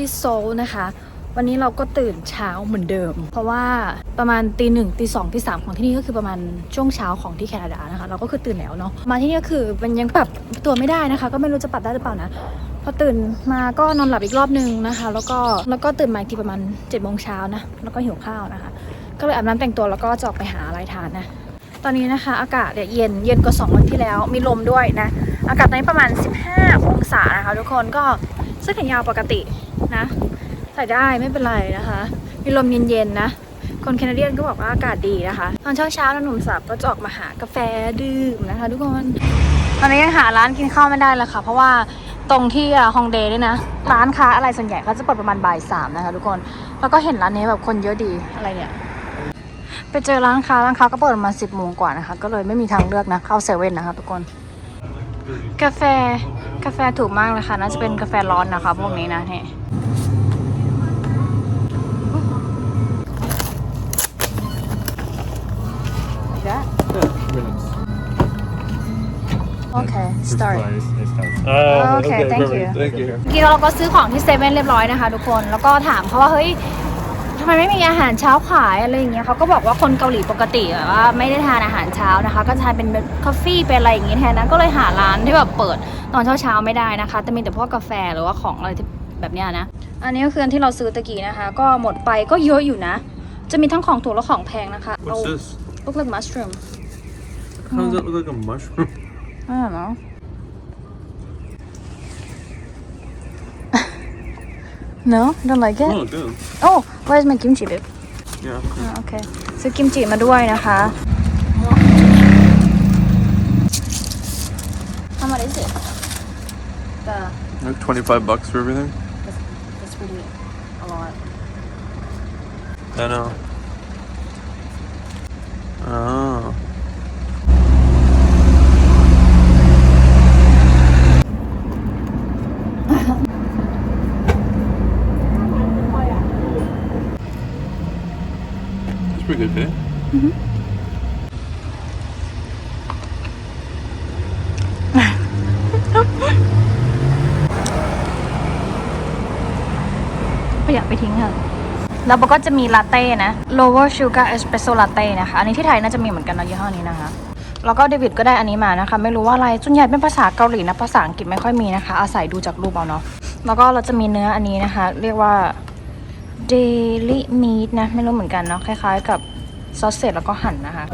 ที่โซลนะคะ วันนี้เราก็ตื่นเช้าเหมือนเดิม เพราะว่าประมาณตีหนึ่งตีสองตีสามของที่นี่ก็คือประมาณช่วงเช้าของที่แคนาดานะคะ เราก็คือตื่นแล้วเนาะมาที่นี่ก็คือมันยังปรับตัวไม่ได้นะคะ ก็ไม่รู้จะปรับได้หรือเปล่านะพอตื่นมาก็นอนหลับอีกรอบนึงนะคะ แล้วก็แล้วก็ตื่นมาอีกทีประมาณ7จ็ดโมงเช้านะแล้วก็หิวข้าวนะคะ ก็เลยอาบน้ำแต่งตัวแล้วก็จะออกไปหาอะไรทานนะตอนนี้นะคะอากาศเนี่ยเย็นเย็นกว่า 2 วันที่แล้วมีลมด้วยนะ อากาศตอนนี้ประมาณ 15 องศานะคะทุกคนก็เสื้อแขนยาวปกติ นะ ใส่ได้ไม่เป็นไรนะคะ มีลมเย็นๆนะ คนแคนาเดียนก็บอกว่าอากาศดีนะคะ ตอนเช้าๆแล้วหนุ่มสับก็จะออกมาหากาแฟดื่มนะคะ ทุกคนตอนนี้ยังหาร้านกินข้าวไม่ได้เลยค่ะ เพราะว่าตรงที่ฮองเดย์เนี่ยนะ ร้านค้าอะไรส่วนใหญ่เขาจะเปิดประมาณบ่ายสามนะคะ ทุกคน แล้วก็เห็นร้านนี้แบบคนเยอะดีอะไรเนี่ยไปเจอร้านค้าร้านค้าก็เปิดประมาณสิบโมงกว่านะคะ ก็เลยไม่มีทางเลือกนะเข้าเซเว่นนะคะ ทุกคน กาแฟกาแฟถูกมากเลยค่ะน่าจะเป็นกาแฟร้อนนะคะ พวกนี้นะเนี่ย โอเค start Ah, Okay, thank you. Thank you. เมื่อกี้เราก็ซื้อของที่เซเว่นเรียบร้อยนะคะทุกคน แล้วก็ถามเขาว่าเฮ้ยทำไมไม่มีอาหารเช้าขายอะไรอย่างเงี้ยเขาก็บอกว่าคนเกาหลีปกติแบบว่าไม่ได้ทานอาหารเช้านะคะ ก็จะทานเป็นแบบกาแฟเป็นอะไรอย่างงี้แทนนะก็เลยหาร้านที่แบบเปิดตอนเช้าเช้าๆไม่ได้นะคะ แต่มีแต่พวกกาแฟหรือว่าของอะไรที่แบบเนี้ยนะ อันนี้ก็คืออันที่เราซื้อตะกี้นะคะ ก็หมดไปก็เยอะอยู่นะ จะมีทั้งของถูกและของแพงนะคะ What's this? look like mushroom How does that look like a mushroom? I don't know no don't like it Oh, good. oh where's my kimchi babe Yeah. อ่าโอเคซื้อกิมจิมาด้วยนะคะ How much is it? The Like 25 bucks for everything? that's, that's really a lot. I know. Oh. It's pretty good pay. Oh, ประหยัดไปทิ้งค่ะแล้วก็จะมีลาเต้นะ lower sugar espresso latte นะคะ อันนี้ที่ไทยน่าจะมีเหมือนกันนะยี่ห้อนี้นะคะ แล้วก็เดวิดก็ได้อันนี้มานะคะ ไม่รู้ว่าอะไรส่วนใหญ่เป็นภาษาเกาหลีนะภาษาอังกฤษไม่ค่อยมีนะคะ อาศัยดูจากรูปเอาเนาะแล้วก็เราจะมีเนื้ออันนี้นะคะ เรียกว่า daily meat นะ ไม่รู้เหมือนกันเนาะคล้ายๆ กับซอสเสร็จแล้วก็หั่นนะคะ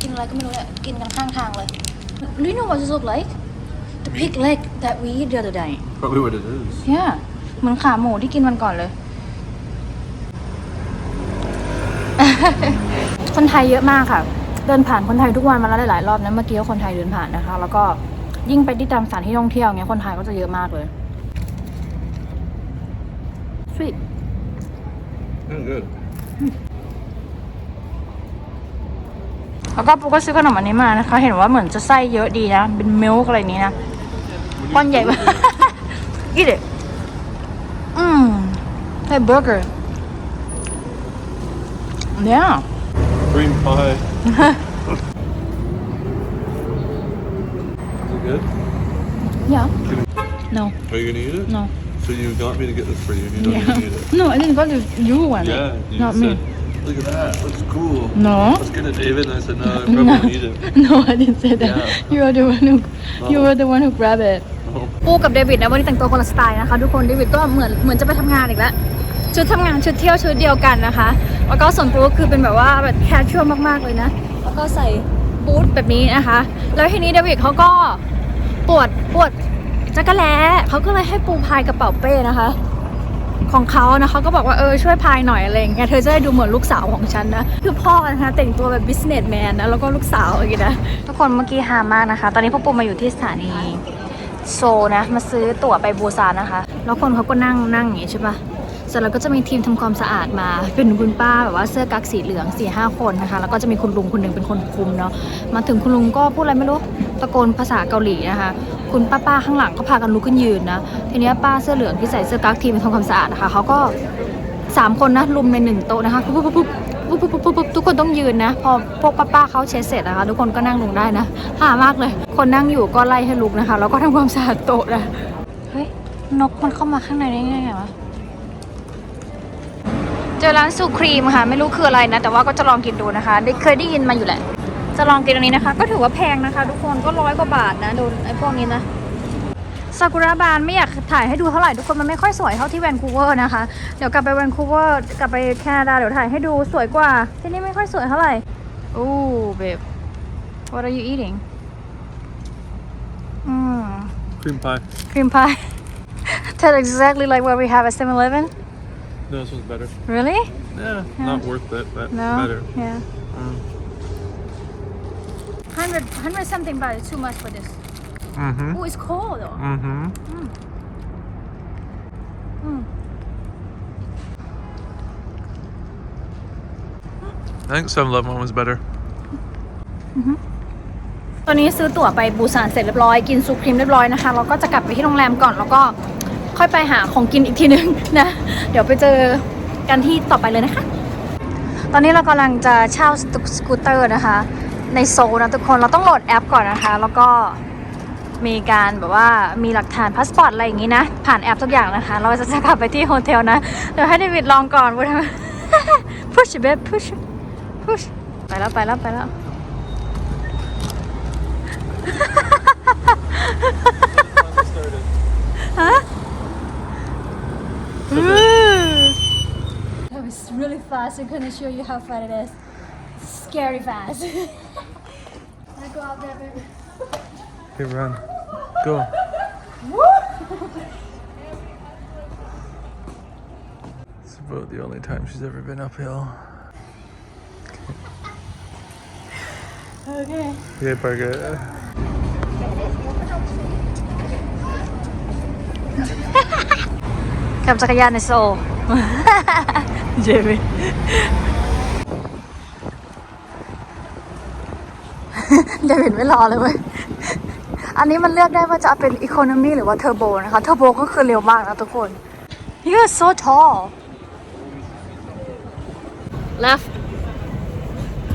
กินอะไรก็ไม่รู้แหละกินกันข้างทางเลย Do you know what this look like the pig leg that we eat the other day Probably what it is. yeah เหมือนขาหมูที่กินวันก่อนเลย คนไทยเยอะมากค่ะ เดินผ่านคนไทยทุกวันมาแล้วหลายๆรอบนะเมื่อกี้ก็คนไทยเดินผ่านนะคะ แล้วก็ยิ่งไปที่ตามสถานที่ท่องเที่ยวเงี้ยคนไทยก็จะเยอะมากเลย sweet Oh, good. แล้วก็ปูก็ซื้อขนมอันนี้มานะคะ เห็นว่าเหมือนจะไส้เยอะดีนะ เป็นมิลค์อะไรนี้นะก้อนใหญ่มาก eat it อืมใช่เบอร์เกอร์ เนี่ย Cream pie. is it good? yeah no Are you gonna eat it? no So you got me to get this for you, and you don't yeah even eat it. no I didn't got you you want Yeah, it you not said, me look at that, looks cool. no Let's get it, David. And I said, no, I probably no won't eat it. no I didn't say that Yeah. you are the one who you No. were the one who grab it Oh. ปูกับเดวิดนะวันนี้แต่งตัวคนละสไตล์นะคะทุกคนเดวิดก็เหมือนเหมือนจะไปทำงานอีกแล้ว ชุดทำงานชุดเที่ยวชุดเดียวกันนะคะ แล้วก็ส่วนปูก็คือเป็นแบบว่าแบบแคชชวลมากๆเลยนะ แล้วก็ใส่บูทแบบนี้นะคะ แล้วทีนี้เดวิดเขาก็ปวดปวดจักรแล้เขาก็เลยให้ปูพายกระเป๋าเป้นะคะ ของเขานะเขาก็บอกว่าเออช่วยพายหน่อยอะไรอย่างเงี้ยเธอจะได้ดูเหมือนลูกสาวของฉันนะ คือพ่อนะคะแต่งตัวแบบ businessman นะแล้วก็ลูกสาวอย่างเงี้ยนะทุกคนเมื่อกี้ฮามากนะคะ ตอนนี้พ่อปูมาอยู่ที่สถานีโซลนะมาซื้อตั๋วไปบูซานนะคะ แล้วคนเขาก็นั่งนั่งอย่างงี้ใช่ปะ เสร็จแล้วก็จะมีทีมทำความสะอาดมา เป็นคุณป้าแบบว่าเสื้อกั๊กสีเหลืองสี่ห้าคนนะคะ แล้วก็จะมีคุณลุงคนหนึ่งเป็นคนคุมเนาะ มาถึงคุณลุงก็พูดอะไรไม่รู้ ตะโกนภาษาเกาหลีนะคะ คุณป้าป้าข้างหลังก็พากันลุกขึ้นยืนนะ ทีนี้ป้าเสื้อเหลืองที่ใส่เสื้อกั๊กทีมทำความสะอาดนะคะเขาก็สามคนนะลุมในหนึ่งโต๊ะนะคะปุ๊บปุ๊บปุ๊บปุ๊บปุ๊บปุ๊บปุ๊บทุกคนต้องยืนนะ พอพวกป้าๆเขาเช็ดเสร็จนะคะ ทุกคนก็นั่งลงได้นะห่ามากเลย คนนั่งอยู่ก็ไล่ให้ลุกนะคะ แล้วก็ทำความสะอาดโต๊ะนะเฮ้ยนกมันเข้ามาข้างในได้ไงวะ เจอร้านสุครีมค่ะ ไม่รู้คืออะไรนะ แต่ว่าก็จะลองกินดูนะคะ ได้เคยได้ยินมาอยู่แหละ จะลองกินอันนี้นะคะ ก็ถือว่าแพงนะคะ ทุกคนก็ร้อยกว่าบาทนะโดนไอ้พวกนี้นะซากุระบานไม่อยากถ่ายให้ดูเท่าไหร่ทุกคนมันไม่ค่อยสวยเท่าที่แวนคูเวอร์นะคะ เดี๋ยวกลับไปแวนคูเวอร์กลับไปแคนาดาเดี๋ยวถ่ายให้ดูสวยกว่า ที่นี่ไม่ค่อยสวยเท่าไหร่โอ้เบบ what are you eating อืม Cream pie. cream pie that's exactly like what we have at 7-Eleven No, this one's better. really Yeah, not worth it, but no better. yeah Mm. 100 100 something baht is too much for this Mm-hmm. oh it's cold though Mm-hmm. Mm. I think 7-Eleven one was better. ตอนนี้ซื้อตั๋วไปบูซานเสร็จเรียบร้อย กินซูครีมเรียบร้อยนะคะ เราก็จะกลับไปที่โรงแรมก่อน แล้วก็ ค่อยไปหาของกินอีกทีนึงนะ เดี๋ยวไปเจอกันที่ต่อไปเลยนะคะ ตอนนี้เรากำลังจะเช่าสกูตเตอร์นะคะ ในโซลนะทุกคนเราต้องโหลดแอปก่อนนะคะ แล้วก็มีการแบบว่ามีหลักฐานพาสปอร์ตอะไรอย่างนี้นะ ผ่านแอปทุกอย่างนะคะ เราจะจะกลับไปที่โฮเทลนะ เดี๋ยวให้เดวิดลองก่อนว่าทำไม push babe push push ไปแล้วไปแล้วไปแล้ว That was really fast. I'm gonna show you how fast it is. Scary fast. I go out there, baby. Okay, run. Go. It's about the only time she's ever been uphill. Okay. Okay, Parker. ขับจักรยานในโซเจมี่เดวิดไม่รอเลยเว้ย อันนี้มันเลือกได้ว่าจะเป็นอีโคโนมีหรือว่าเทอร์โบนะคะ เทอร์โบก็คือเร็วมากนะทุกคน You are so tall left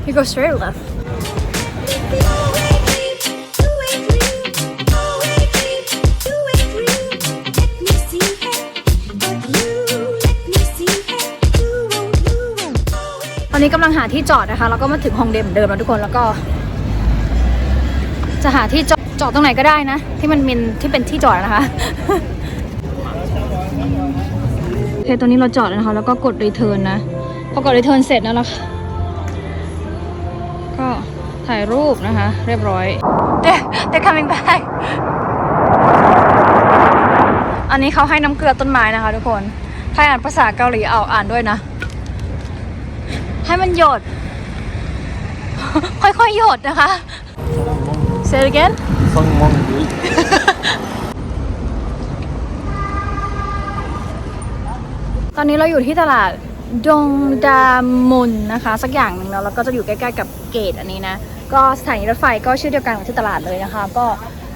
you go straight left นี้กำลังหาที่จอดนะคะ แล้วก็มาถึงฮองเดมเหมือนเดิมแล้วทุกคนแล้วก็ จะหาที่จอดจอดตรงไหนก็ได้นะ ที่มันมีที่เป็นที่จอดนะคะโอเคตัวนี้เราจอดแล้วนะคะ แล้วก็กดรีเทิร์นนะพอกดรีเทิร์นเสร็จแล้วล่ะก็ถ่ายรูปนะคะ เรียบร้อย They they're coming back อันนี้เขาให้น้ำเกลือต้นไม้นะคะทุกคน ใครอ่านภาษาเกาหลีเอาอ่านด้วยนะ ให้มันหยด ค่อยๆหยดนะคะ Say it again ตอนนี้เราอยู่ที่ตลาดดงดามุนนะคะ สักอย่างหนึ่งแล้วแล้วก็จะอยู่ใกล้ๆกับเกตอันนี้นะ ก็สถานีรถไฟก็ชื่อเดียวกันกับที่ตลาดเลยนะคะ ก็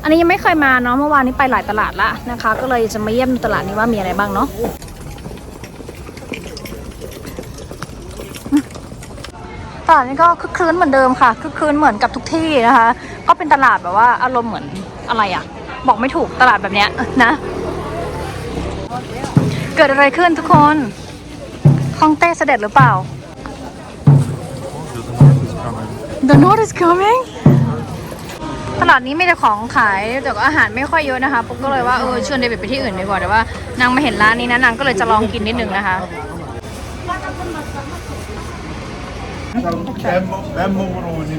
อันนี้ยังไม่เคยมาเนาะเมื่อวานนี้ไปหลายตลาดละนะคะ ก็เลยจะมาเยี่ยมดูตลาดนี้ว่ามีอะไรบ้างเนาะ ตลาดนี้ก็คึกคืนเหมือนเดิมค่ะคึกคืนเหมือนกับทุกที่นะคะ ก็เป็นตลาดแบบว่าอารมณ์เหมือนอะไรอะบอกไม่ถูกตลาดแบบเนี้ยนะ เกิดอะไรขึ้นทุกคนคองเต้เสด็จหรือเปล่า The North is coming ตลาดนี้ไมีแต่ของขายแต่ก็อาหารไม่ค่อยเยอะนะคะปุ๊กก็เลยว่าเออชวนเดวิดไปที่อื่นดีกว่าแต่ว่านางมาเห็นร้านนี้นะนางก็เลยจะลองกินนิดนึงนะคะ ben, ben mogen we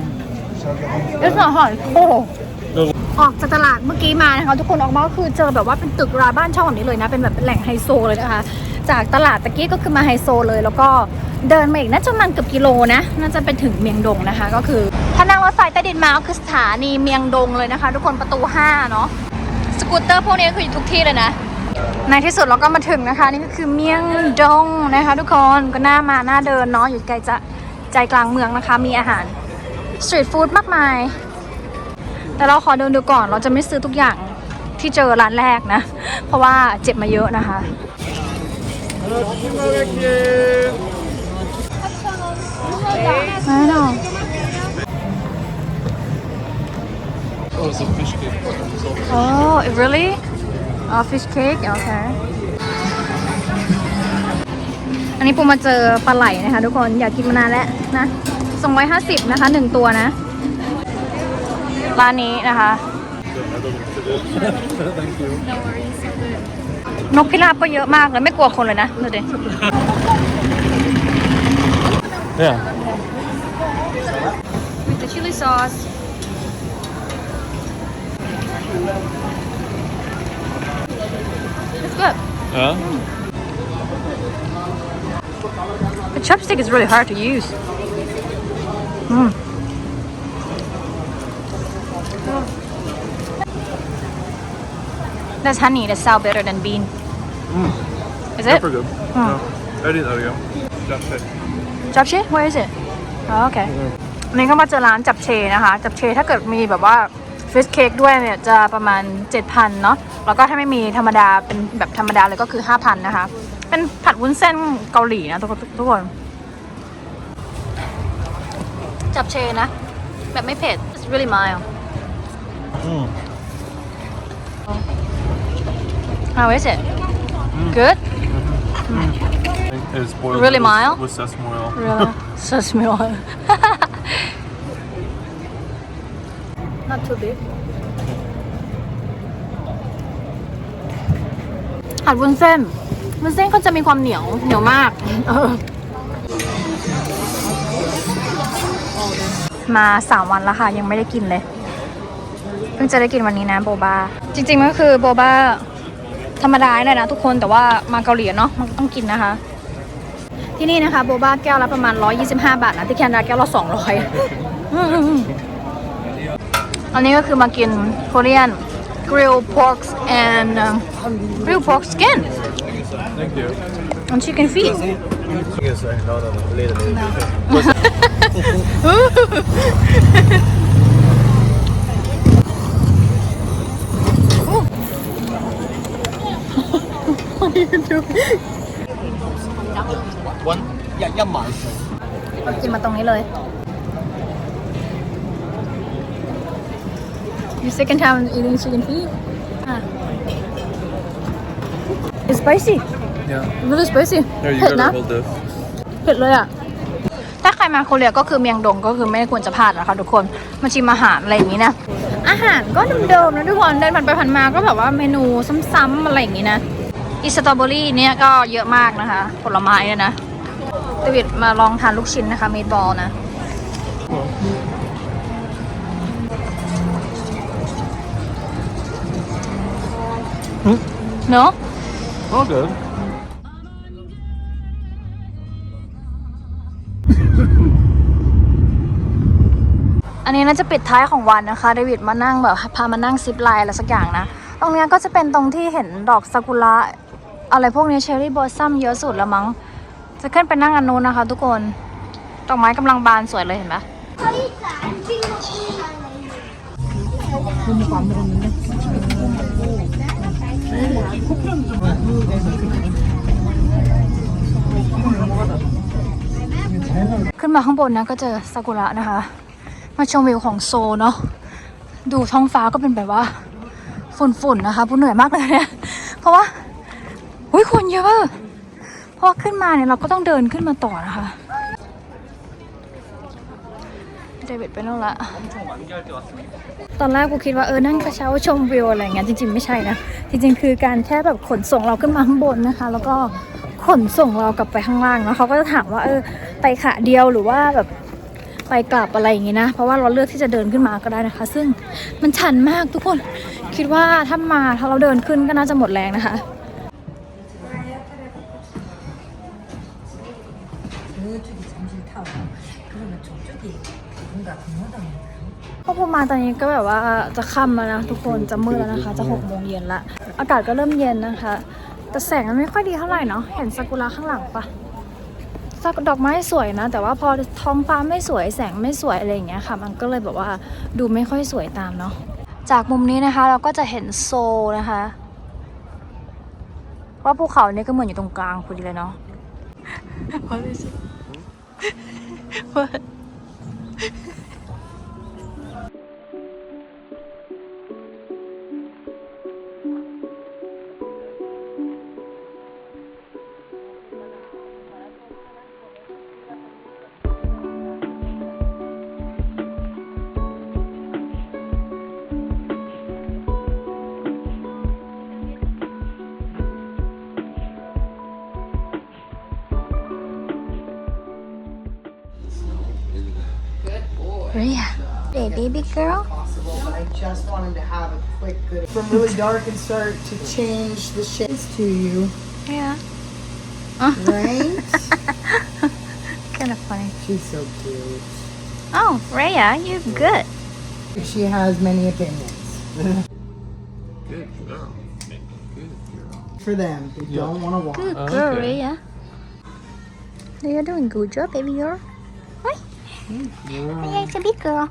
แล้วสอหอยโคออกจากตลาดเมื่อกี้มานะคะทุกคนออกมาก็คือเจอแบบว่าเป็นตึกราบ้านช่องแบบนี้เลยนะ เป็นแบบแหล่งไฮโซเลยนะคะ จากตลาดตะกี้ก็คือมาไฮโซเลยแล้วก็เดินมาอีกน่าจะมันเกือบกิโลนะน่าจะไปถึงเมียงดงนะคะ ก็คือถ้านังรถไฟใต้ดินมาก็คือสถานีเมียงดงเลยนะคะ ทุกคนประตู5เนาะสกูตเตอร์พวกนี้คืออยู่ทุกที่เลยนะในที่สุดเราก็มาถึงนะคะ นี่ก็คือเมียงดงนะคะ ทุกคนก็น่ามาน่าเดินเนาะอยู่ไกลจะ ใจกลางเมืองนะคะ มีอาหารสตรีทฟู้ดมากมาย แต่เราขอเดินดูก่อน เราจะไม่ซื้อทุกอย่างที่เจอร้านแรกนะ เพราะว่าเจ็บมาเยอะนะคะ ไม่หรอ้ Oh, it really? Oh, fish cake? Okay. อันนี้ปูมาเจอปลาไหลนะคะทุกคนอยากกินมานานแล้วนะ250นะคะหนึ่งตัวนะ ร้านนี้นะคะ นกพิราบก็เยอะมากเลยไม่กลัวคนเลยนะดูดิ Yeah. with the chili sauce it's good Yeah? The chopstick is really hard to use mm. That's honey that sound better than bean. Is it? Super good. No. I didn't know you. That's it. จับเช where is it อ๋อโอเควันนี้ก็มาเจอร้านจับเชนะคะ จับเชถ้าเกิดมีแบบว่าฟิชเค้กด้วยเนี่ยจะประมาณ 7,000เนาะ แล้วก็ถ้าไม่มีธรรมดาเป็นแบบธรรมดาเลยก็คือ 5,000 นะคะ เป็นผัดวุ้นเส้นเกาหลีนะทุกคนทุกคน จับเชนะ แบบไม่เผ็ด it's really mild Mm. how is it good It's boiled Really with, mild? with sesame oil. really sesame oil not too big ผัดวุ้นเส้น วุ้นเส้นก็จะมีความเหนียวเหนียวมาก มาสามวันแล้วค่ะ ยังไม่ได้กินเลย เพิ่งจะได้กินวันนี้นะโบบา จริงๆมันก็คือโบบาธรรมดาเลยนะทุกคนแต่ว่ามาเกาหลีเนาะมันต้องกินนะคะ ที่นี่นะคะโบบาแก้วละประมาณ 125 บาทนะที่แคนาดาแก้วละ 200 อันนี้ก็คือมากิน Korean grilled pork and grilled pork skin Thank you. and chicken feet Yes, no, no, no. Later, later. One, yeah, yeah, man. กินมาตรงนี้เลย Your second time eating chicken feet? Ah. It's spicy. Yeah. Really spicy. Here, you เผ็ด got นะ a whole diff. เผ็ดเลยอะ ถ้าใครมาโคเรียก็คือเมียงดงก็คือไม่ควรจะพลาดนะคะทุกคน มาชิมอาหารอะไรอย่างนี้นะ อาหารก็เดิมๆนะทุกคน เดินผ่านไปผ่านมาก็แบบว่าเมนูซ้ำๆอะไรอย่างนี้นะ อีสตรอเบอรี่เนี่ยก็เยอะมากนะคะ ผลไม้เนี่ยนะดวิดมาลองทานลูกชิ้นนะคะเมดบอลนะ เนอะ All good. อันนี้น่าจะปิดท้ายของวันนะคะเดวิดมานั่งแบบพามานั่งซิปไลน์อะไรสักอย่างนะ ตรงเนี้ยก็จะเป็นตรงที่เห็นดอกซากุระอะไรพวกนี้เชอร์รี่บอสซัมเยอะสุดแล้วมั้ง จะขึ้นไปนั่งอันนู้นนะคะ ทุกคนดอกไม้กำลังบานสวยเลยเห็นไหมขึ้นมาข้างบนนะก็เจอซากุระนะคะ มาชมวิวของโซเนาะดูท้องฟ้าก็เป็นแบบว่า ฝุ่นๆนะคะผู้เหนื่อยมากเลยเนี่ยเพราะว่าอุ้ยคนเยอะเพราะขึ้นมาเนี่ยเราก็ต้องเดินขึ้นมาต่อนะคะเดวิดไปนู่นละตอนแรกกูคิดว่าเออนั่งกระเช้าชมวิวอะไรเงี้ยจริงๆไม่ใช่นะจริงๆ คือการแค่แบบขนส่งเราขึ้นมาข้างบนนะคะ แล้วก็ขนส่งเรากลับไปข้างล่างเนาะเขาก็จะถามว่าเออไปขาเดียวหรือว่าแบบ ไปกลับอะไรอย่างงี้นะ เพราะว่าเราเลือกที่จะเดินขึ้นมาก็ได้นะคะ ซึ่งมันชันมากทุกคน คิดว่าถ้ามาถ้าเราเดินขึ้นก็น่าจะหมดแรงนะคะพอผมมาตอนนี้ก็แบบว่าจะค่ำแล้วนะทุกคนจะมืดแล้วนะคะ จะหกโมงเย็นละ อากาศก็เริ่มเย็นนะคะ แต่แสงมันไม่ค่อยดีเท่าไหร่เนาะเห็นซากุระข้างหลังปะ ดอกไม้สวยนะ แต่ว่าพอท้องฟ้าไม่สวยแสงไม่สวยอะไรอย่างเงี้ยค่ะ มันก็เลยแบบว่าดูไม่ค่อยสวยตามเนาะจากมุมนี้นะคะเราก็จะเห็นโซลนะคะว่าภูเขานี่ก็เหมือนอยู่ตรงกลางพอดีเลยเนาะ What? Rhea, baby girl. But I just wanted to have a quick good from really dark and start to change the shades to you, Yeah. right? Kind of funny. She's so cute. Oh, Raya, you're good. She has many opinions. Good girl. Good girl. For them, they don't want to walk. Good Oh, girl, okay. Rhea. You're doing good job, baby girl. Hi. Rhea is a big girl.